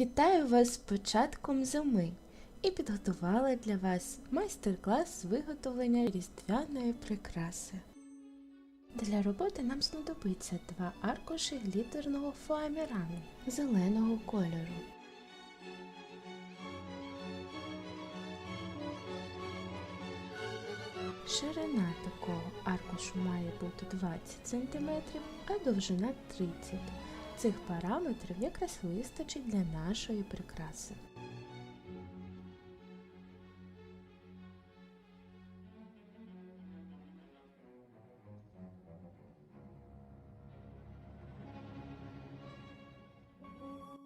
Вітаю вас з початком зими і підготувала для вас майстер-клас з виготовлення різдвяної прикраси. Для роботи нам знадобиться два аркуші глітерного фоамірану зеленого кольору. Ширина такого аркушу має бути 20 см, а довжина 30 Цих параметрів якраз вистачить для нашої прикраси.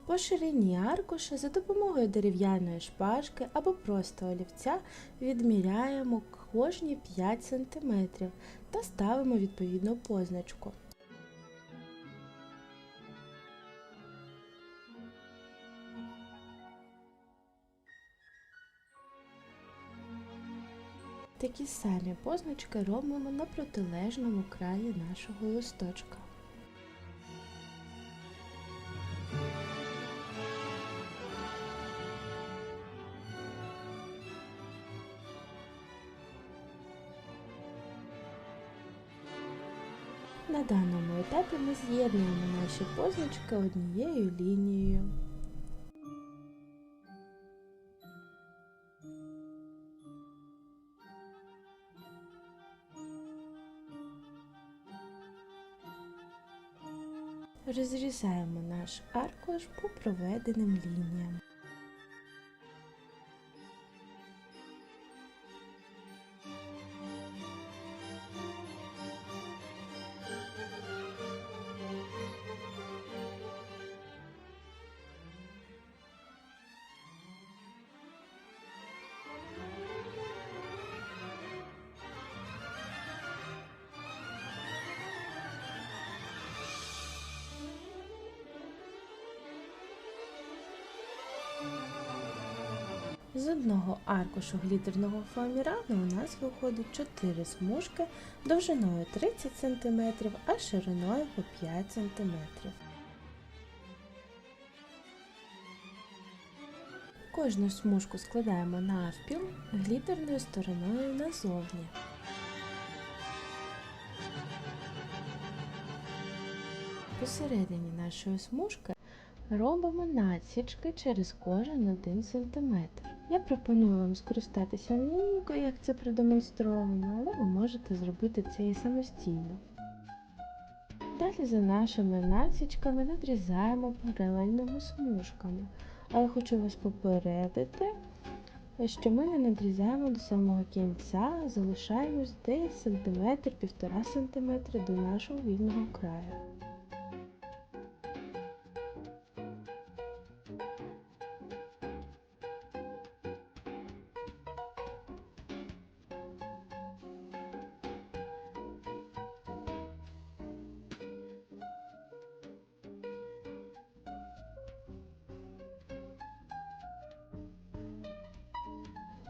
По ширині аркуша за допомогою дерев'яної шпажки або просто олівця відміряємо кожні 5 см та ставимо відповідну позначку. Такі самі позначки робимо на протилежному краї нашого листочка. На даному етапі ми з'єднуємо наші позначки однією лінією. Розрізаємо наш аркуш по проведеним лініям. З одного аркушу глітерного фоамірану у нас виходить 4 смужки довжиною 30 см, а шириною по 5 см. Кожну смужку складаємо навпіл глітерною стороною назовні. Посередині нашої смужки робимо надсічки через кожен 1 см. Я пропоную вам скористатися лінійкою, як це продемонстровано, але ви можете зробити це і самостійно. Далі за нашими насічками надрізаємо паралельними смужками. Але хочу вас попередити, що ми не надрізаємо до самого кінця, залишаємось десь сантиметр-півтора см до нашого вільного краю.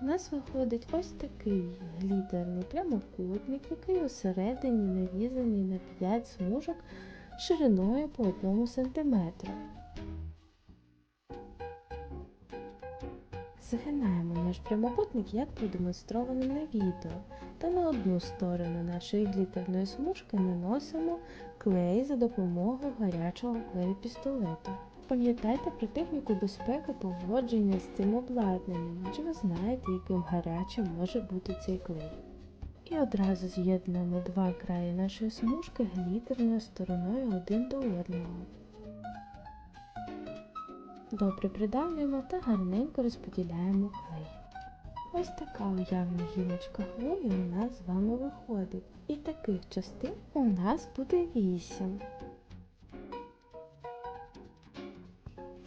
У нас виходить ось такий глітерний прямокутник, який усередині нарізаний на 5 смужок шириною по 1 см. Згинаємо наш прямокутник, як продемонстровано на відео, та на одну сторону нашої глітерної смужки наносимо клей за допомогою гарячого клею пістолету. Пам'ятайте про техніку безпеки поводження з цим обладнанням, адже ви знаєте, яким гарячим може бути цей клей. І одразу з'єднуємо два краї нашої смужки глітерною стороною один до одного. Добре придавлюємо та гарненько розподіляємо клей. Ось така уявна гілочка хвої у нас з вами виходить. І таких частин у нас буде 8.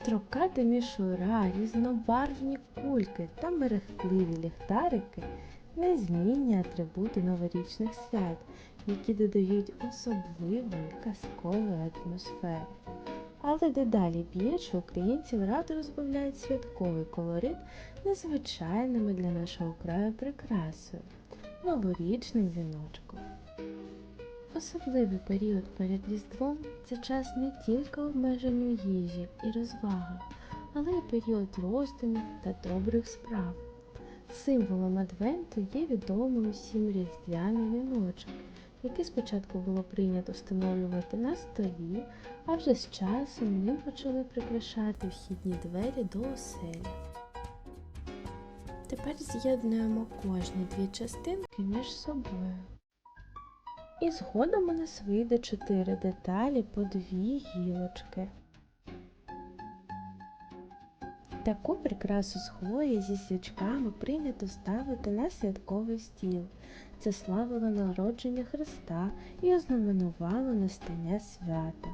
Строкати мішура, різнобарвні кульки та мерехтливі ліхтарики незмінні атрибути новорічних свят, які додають особливої казкової атмосфери. Але дедалі більше українців радо розбавляють святковий колорит незвичайними для нашого краю прикрасою новорічним віночком. Особливий період перед Різдвом це час не тільки обмеженню їжі і розваги, але й період роздумів та добрих справ. Символом Адвенту є відомий усім різдвяний віночок, який спочатку було прийнято встановлювати на столі, а вже з часом ним почали прикрашати вхідні двері до оселі. Тепер з'єднуємо кожні дві частинки між собою. І згодом у нас вийде чотири деталі по дві гілочки. Таку прикрасу з хвої зі свічками прийнято ставити на святковий стіл. Це славило народження Христа і ознаменувало настання свята.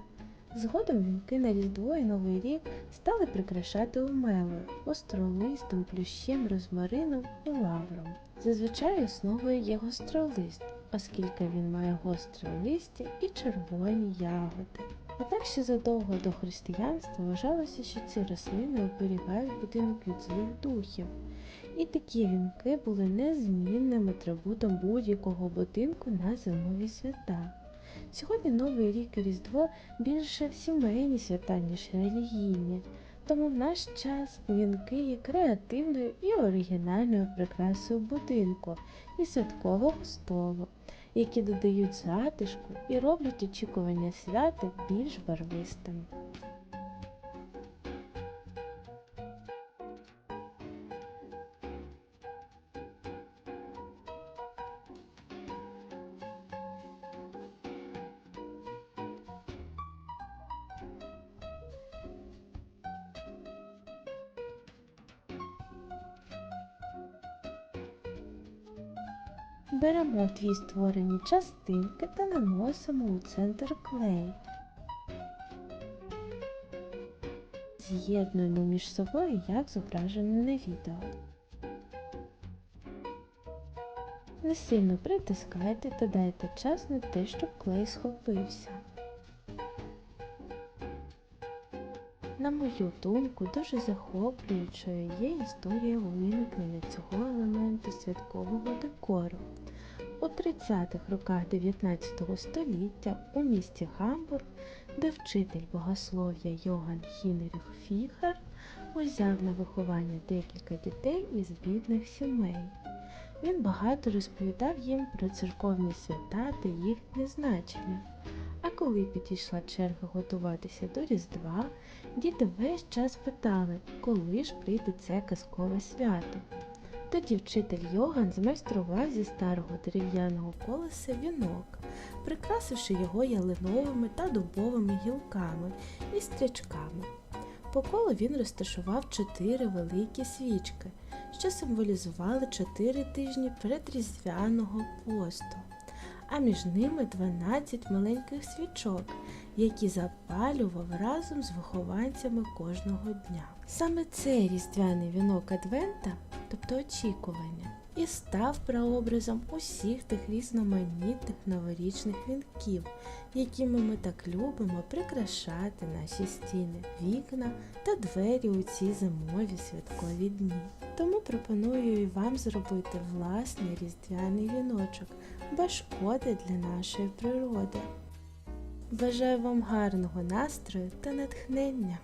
Згодом вінки на Різдво і Новий рік стали прикрашати умелою, остролистом, плющем, розмарином і лавром. Зазвичай основою є гостролист, оскільки він має гостре листя і червоні ягоди. Однак ще задовго до християнства вважалося, що ці рослини оберігають будинок від злих духів. І такі вінки були незмінним атрибутом будь-якого будинку на зимові свята. Сьогодні Новий рік і Різдво більше сімейні свята, ніж релігійні, тому в наш час вінки є креативною і оригінальною прикрасою будинку і святкового столу, які додають затишку і роблять очікування свята більш барвистими. Беремо дві створені частинки та наносимо у центр клей. З'єднуємо між собою, як зображено на відео. Не сильно притискайте та дайте час на те, щоб клей схопився. На мою думку, дуже захоплюючою є історія виникнення цього елементу святкового декору. У 30-х роках 19 століття у місті Гамбург, де вчитель богослов'я Йоган Хінріх Фіхер узяв на виховання декілька дітей із бідних сімей. Він багато розповідав їм про церковні свята та їхнє значення. А коли підійшла черга готуватися до Різдва, діти весь час питали, коли ж прийде це казкове свято. Тоді вчитель Йоган змайстрував зі старого дерев'яного колеса вінок, прикрасивши його ялиновими та дубовими гілками і стрічками. По колу він розташував чотири великі свічки, що символізували чотири тижні передріздвяного посту, а між ними 12 маленьких свічок, які запалював разом з вихованцями кожного дня. Саме цей різдвяний вінок Адвента, тобто очікування, і став прообразом усіх тих різноманітних новорічних вінків, якими ми так любимо прикрашати наші стіни, вікна та двері у ці зимові святкові дні. Тому пропоную і вам зробити власний різдвяний віночок без шкоди для нашої природи. Бажаю вам гарного настрою та натхнення!